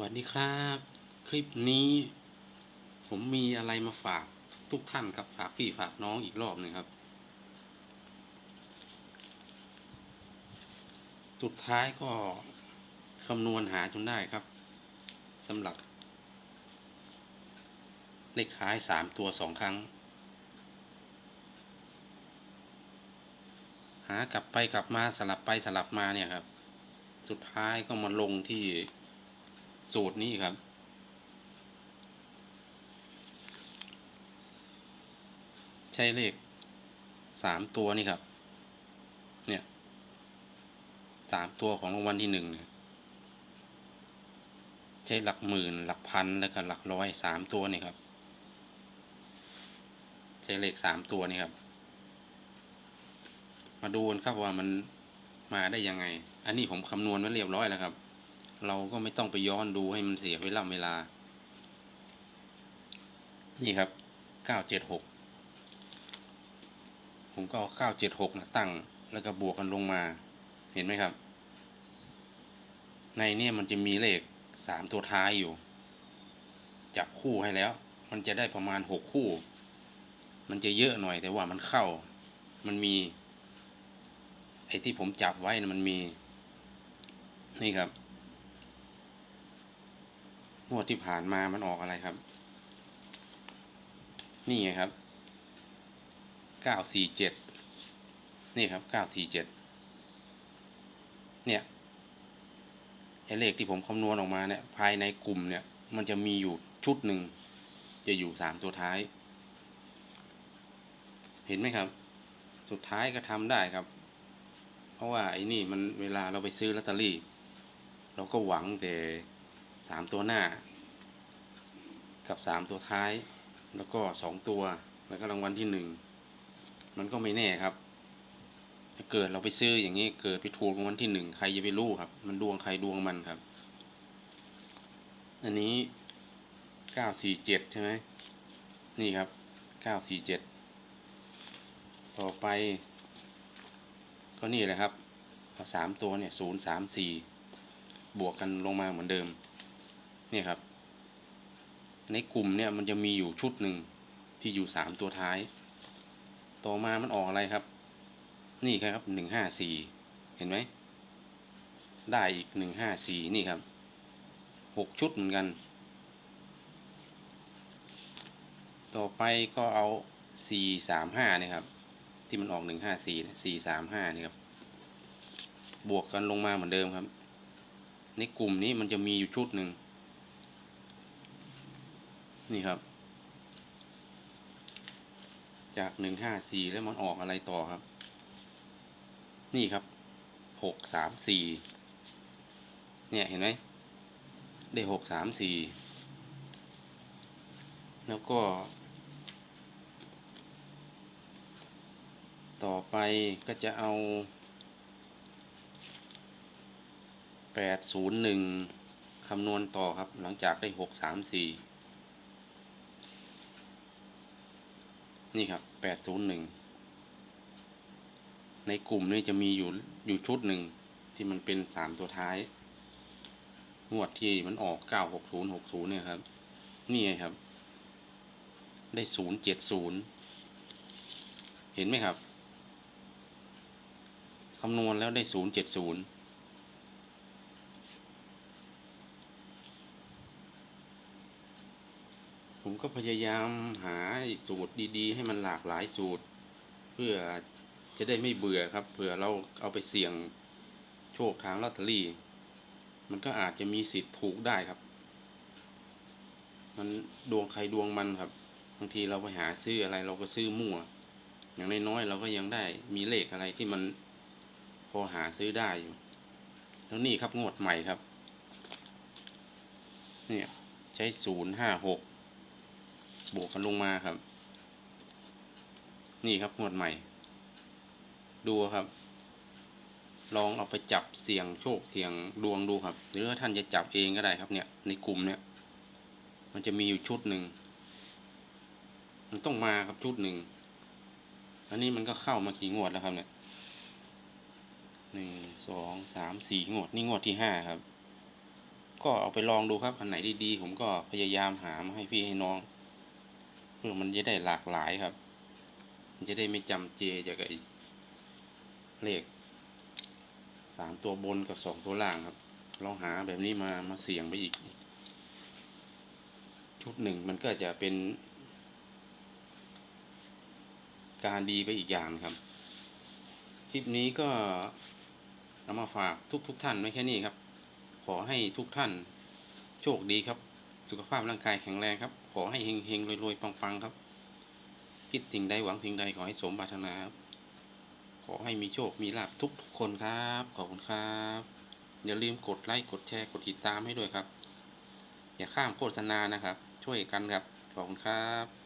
วัสดีครับ คลิปนี้ ผมมีอะไรมาฝากทุกท่านครับฝากพี่ฝากน้องอีกรอบหนึ่งครับ สุดท้ายก็คำนวณหาจนได้ครับสำหรับ เลขท้ายสามตัวสองครั้ง หากลับไปกลับมาสลับไปสลับมาเนี่ยครับ สุดท้ายก็มาลงที่ สูตรนี้ครับ ใช้เลขสามตัวนี่ครับ เนี่ยสามตัวของรางวัลที่หนึ่งเนี่ยใช้หลักหมื่น หลักพันแล้วก็หลักร้อยสามตัวนี่ครับ ใช้เลขสามตัวนี่ครับ มาดูกันครับว่ามันมาได้ยังไง อันนี้ผมคำนวณไว้เรียบร้อยแล้วครับ เราก็ไม่ต้องไปย้อนดูให้มันเสียเวลาเวลา นี่ครับเก้าเจ็ดหกผมก็เอาเก้าเจ็ดหกนะตั้ง แล้วก็บวกกันลงมา เห็นไหมครับ ในเนี่ยมันจะมีเลขสามตัวท้ายอยู่ จับคู่ให้แล้ว มันจะได้ประมาณหกคู่ มันจะเยอะหน่อยแต่ว่ามันเข้า มันมี ไอ้ที่ผมจับไว้นะมันมี นี่ครับ งวดที่ผ่านมามันออกอะไรครับ นี่ไงครับ เก้าสี่เจ็ด นี่ครับ เก้าสี่เจ็ด เนี่ย ไอ้เลขที่ผมคำนวณออกมาเนี่ย ภายในกลุ่มเนี่ย มันจะมีอยู่ชุดหนึ่ง จะอยู่สามตัวท้าย เห็นไหมครับ สุดท้ายก็ทำได้ครับ เพราะว่าไอ้นี่มันเวลาเราไปซื้อลอตเตอรี่ เราก็หวังแต่ สามตัวหน้า กับสามตัวท้าย แล้วก็สองตัว แล้วก็รางวัลที่หนึ่งมันก็ไม่แน่ครับ ถ้าเกิดเราไปซื้ออย่างนี้เกิดไปถูกรางวัลที่หนึ่งใครจะไปรู้ครับ มันดวงใครดวงมันครับ อันนี้เก้าสี่เจ็ดใช่ไหมนี่ครับเก้าสี่เจ็ดต่อไป ก็นี่แหละครับเอาสามตัวเนี่ยศูนย์สามสี่บวกกันลงมาเหมือนเดิม เนี่ยครับ ในกลุ่มเนี่ยมันจะมีอยู่ชุดหนึ่งที่อยู่สามตัวท้าย ต่อมามันออกอะไรครับ นี่ครับหนึ่งห้าสี่เห็นไหม ได้อีกหนึ่งห้าสี่นี่ครับหกชุดเหมือนกัน ต่อไปก็เอาสี่สามห้านี่ครับ ที่มันออกหนึ่งห้าสี่สี่สามห้านี่ครับ บวกกันลงมาเหมือนเดิมครับ ในกลุ่มนี้มันจะมีอยู่ชุดหนึ่ง นี่ครับ จากหนึ่งห้าสี่แล้วมันออกอะไรต่อครับ นี่ครับหกสามสี่เนี่ยเห็นไหมได้หกสามสี่แล้วก็ ต่อไปก็จะเอาแปดศูนย์หนึ่งคำนวณต่อครับ หลังจากได้หกสามสี่ นี่ครับแปดศูนย์หนึ่งในกลุ่มนี้จะมีอยู่อยู่ชุดหนึ่งที่มันเป็นสามตัวท้ายงวดที่มันออกเก้าหกศูนย์หกศูนย์เนี่ยครับ นี่ไงครับ ได้ศูนย์เจ็ดศูนย์เห็นไหมครับคำนวณแล้วได้ศูนย์เจ็ดศูนย์ ผมก็พยายามหาสูตรดีๆ ให้มันหลากหลายสูตร เพื่อจะได้ไม่เบื่อครับเผื่อเราเอาไปเสี่ยงโชคทางลอตเตอรี่ มันก็อาจจะมีสิทธิ์ถูกได้ครับ มันดวงใครดวงมันครับบางทีเราไปหาซื้ออะไรเราก็ซื้อมั่ว อย่างน้อยๆเราก็ยังได้มีเลขอะไรที่มันพอหาซื้อได้อยู่ แล้วนี่ครับงวดใหม่ครับ เนี่ยใช้ศูนย์ห้าหก บวกกันลงมาครับ นี่ครับงวดใหม่ ดูครับ ลองเอาไปจับเสี่ยงโชคเสี่ยงดวงดูครับ หรือว่าท่านจะจับเองก็ได้ครับเนี่ย ในกลุ่มเนี่ย มันจะมีอยู่ชุดหนึ่งมันต้องมาครับชุดหนึ่งอันนี้มันก็เข้ามากี่งวดแล้วครับ เนี่ยหนึ่งสองสามสี่งวด นี่งวดที่ห้าครับ ก็เอาไปลองดูครับ อันไหนดีๆผมก็พยายามหามาให้พี่ให้น้อง เพื่อมันจะได้หลากหลายครับ มันจะได้ไม่จำเจจากไอ้เลขสามตัวบนกับสองตัวล่างครับ ลองหาแบบนี้มามาเสี่ยงไปอีก ชุดหนึ่งมันก็จะเป็น การดีไปอีกอย่างครับ คลิปนี้ก็นำมาฝากทุกทุกท่านไม่แค่นี้ครับ ขอให้ทุกท่านโชคดีครับ สุขภาพร่างกายแข็งแรงครับ ขอให้เฮงเฮงๆรวยๆปังๆครับ คิดสิ่งใดหวังสิ่งใดขอให้สมปรารถนาครับขอให้มีโชคมีลาภทุกๆคนครับ ขอบคุณครับ อย่าลืมกดไลค์กดแชร์กดติดตามให้ด้วยครับ อย่าข้ามโฆษณานะครับ ช่วยกันครับ ขอบคุณครับ